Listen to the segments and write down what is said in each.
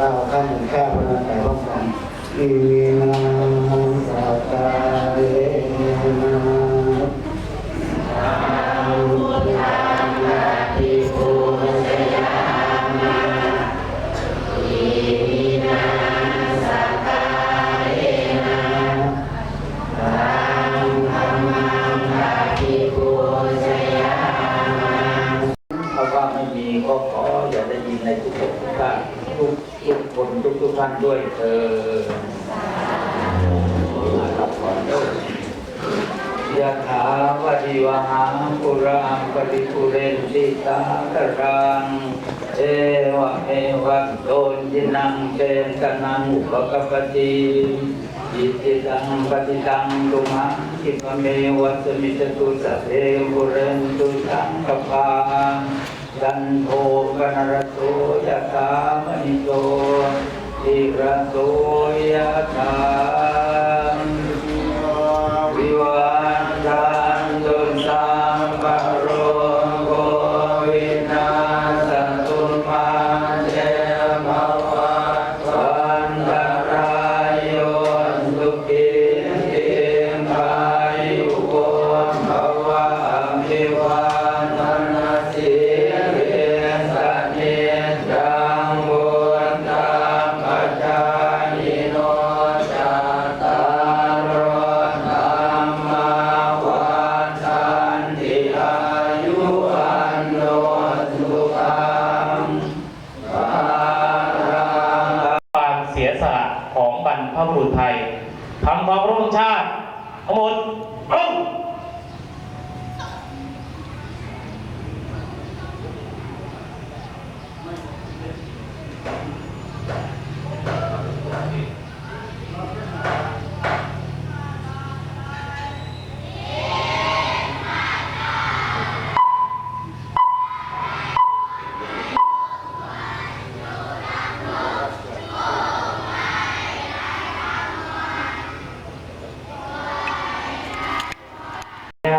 ข้าวข้าวหนึ่งข้าวนันไก่ร่วมกันอิมังสักกาเรนะถ้าว่าไม่มีก็ขออย่าได้ยินในทุกคนทุกท่าน ทุกคนทุกทุกท่านด้วยเธออนเด้อยะถาวะดิวหาปุราปริปุเรนติตากรังเอวะเอวะโดนยินังเจนกนังอุปกปติอิติตังปฏิตังตุมังคิปเมวัสมิจตุสัพเพปุเรนตุสังกปา โทปนรโสยะถามณิโตติระโสยะถา งชาติทั้งหมดรุ่ง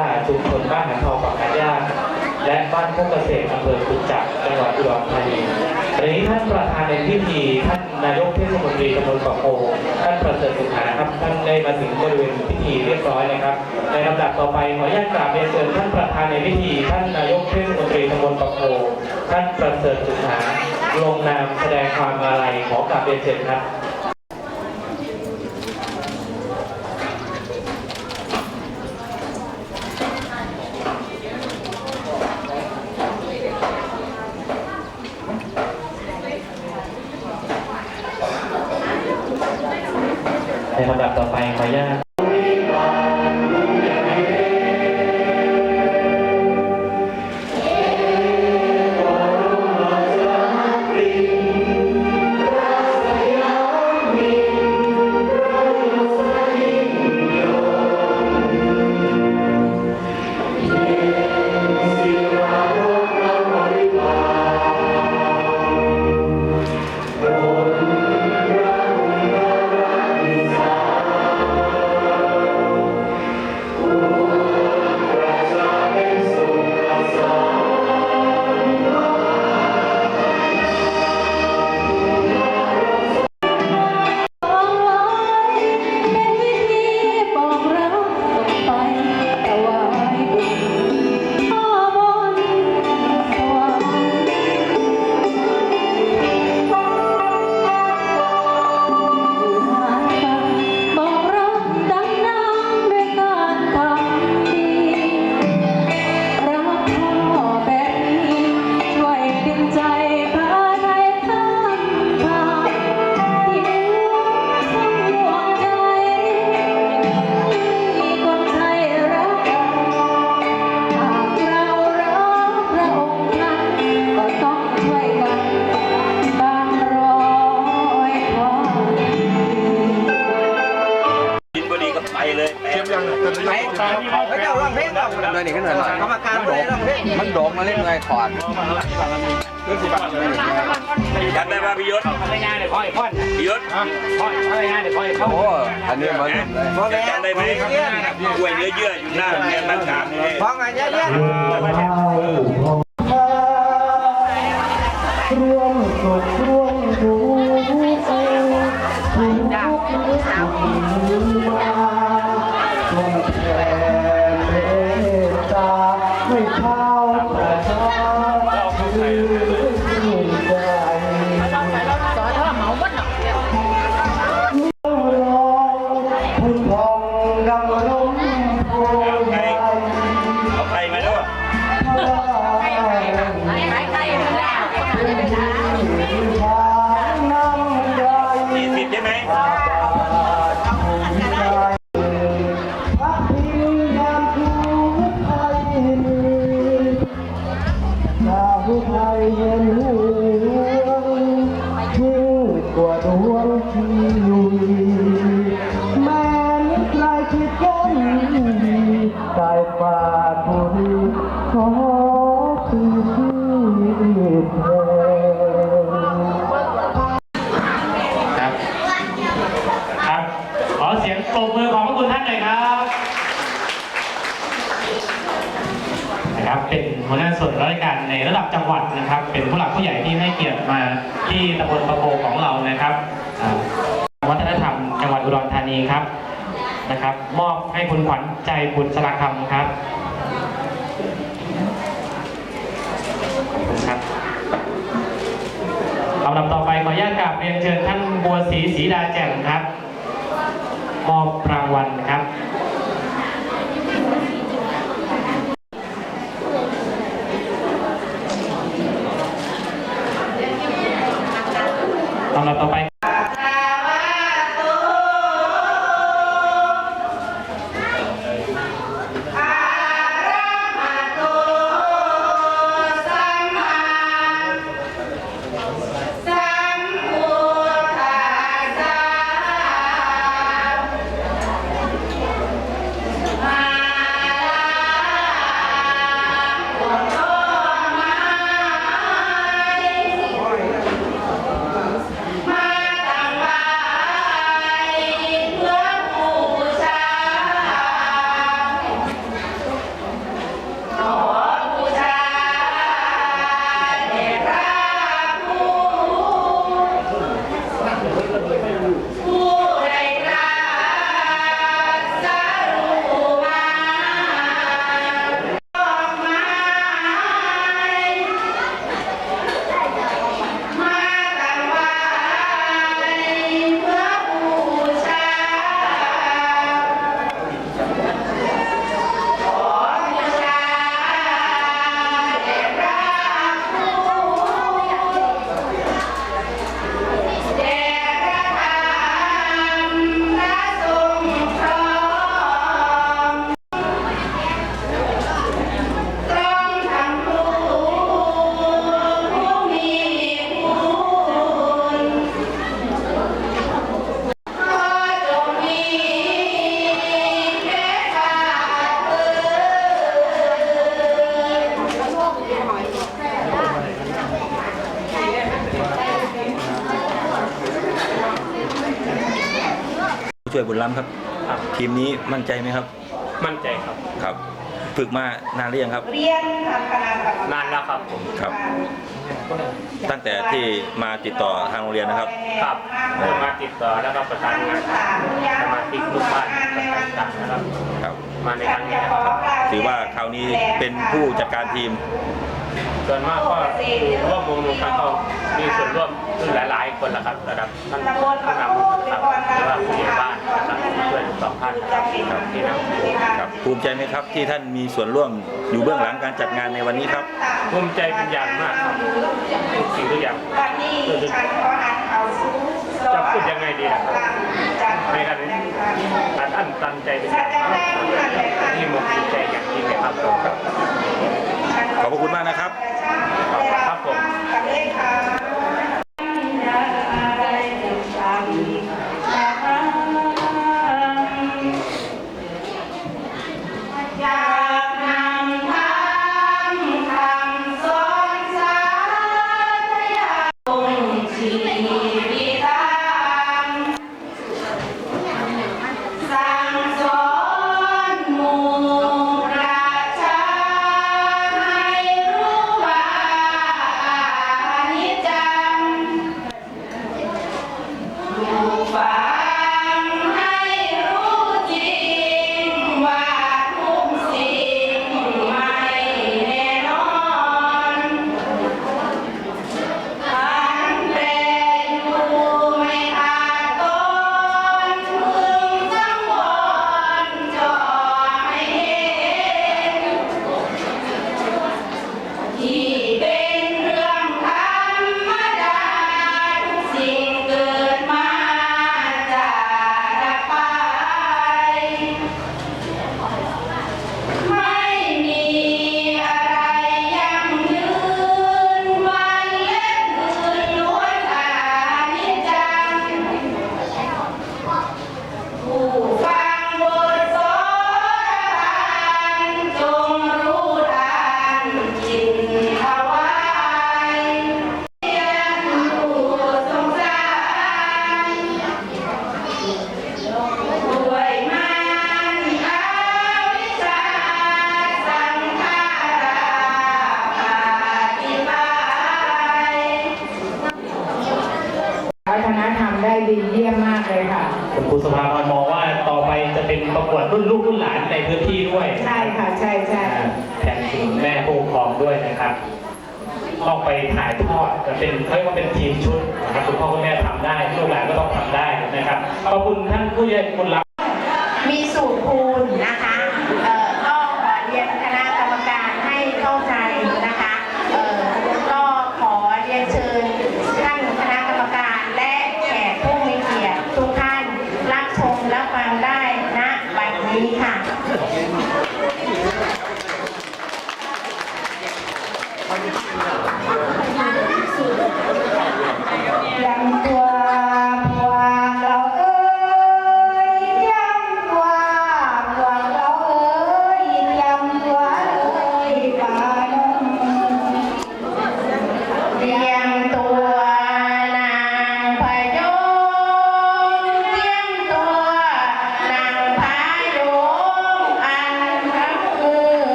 าชุมชนบ้านหันองทองปากกาญาและบ้านพวกเกษตรอำเภอขุนจักจังหวัดอุดรธานีวันนี้ท่านประธานในพิธีท่านนายกเทศมนตรีตำบลเกาะโพท่านประเสริฐสุขานครับท่านได้มาถึงบริเวณพิธีเรียบร้อยนะครับ ในลำดับต่อไปขออนุญาตกราบเรียนเชิญท่านประธานในพิธีท่านนายกเทศมนตรีตำบลเกาะโพท่านประเสริฐสุขาลงนามแสดงความอาลัยขอกราบเรียนเชิญครับ งเราเลยนี่ขึ้นหน่อยกรรมการไม่ได้ร้องเพลงมันโดกมาเล่นไงขอดเรื่องสิบบาทไม่ได้จำได้ป่ะพี่ยศภรรยาเนี่ยคอยพ่อนพี่ยศพ่อนภรรยาเนี่ยคอยเขาโอ้อันนี้มันเลยจำได้ไหมกล้วยเนื้อเยื่ออยู่หน้าโรงเรียนบ้านขามนี่ฟังไงเนี่ยเนี่ยร่วมสุขร่วมทุกข์มาทรงแผ่เมตตา ให้ ปรบมือของพระคุณท่านหน่อยครับนะครับเป็นหัวหน้าส่วนราชการในระดับจังหวัดนะครับ เป็นผู้หลักผู้ใหญ่ที่ให้เกียรติมาที่ตำบลประโพของเรานะครับวัฒนธรรมจังหวัดอุดรธานีครับนะครับ มอบให้คุณขวัญใจบุญสลักคำครับขอบคุณครับลำดับต่อไปขออนุญาตกราบเรียนเชิญท่านบัวศรีศรีดาแจ่มครับ มอบรางวัลครับลำดับต่อไป ช่วยบุญล้ำครับ ทีมนี้มั่นใจไหมครับ มั่นใจครับ ครับ ฝึกมานานหรือยังครับนานแล้วครับผมครับตั้งแต่ที่มาติดต่อทางโรงเรียนนะครับ ครับมาติดต่อแล้วก็ประสานงานสมาชิกลูกบ้านต่างๆนะครับ ครับ มาในครั้งนี้นะครับ ถือว่าคราวนี้เป็นผู้จัดการทีม ส่วนมากก็ร่วมวงดนตรีเขามีส่วนร่วมคือหลาย ๆ คนละครับระดับท่านผู้นำครับหรือว่าผู้ใหญ่บ้านนะครับเพื่อนสองท่านนะครับที่นำครับภูมิใจไหมครับที่ท่านมีส่วนร่วมอยู่เบื้องหลังการจัดงานในวันนี้ครับภูมิใจเป็นอย่างมากครับทุกสิ่งทุกอย่างจะพูดยังไงดีนะครับในการอัดอั้นตันใจเป็น ป็นประกวดรุ่นลูกรุ่นหลานในพื้นที่ด้วยใช่ค่ะใช่ใช่อ่าแทนคุณแม่ผู้ปกครองด้วยนะครับต้องไปถ่ายทอดจะเป็นเขาเรียกว่าเป็นทีมชุดนะครับคุณพ่อคุณแม่ทำได้ลูกหลานก็ต้องทำได้นะครับขอบคุณท่านผู้ใหญ่คุณรัก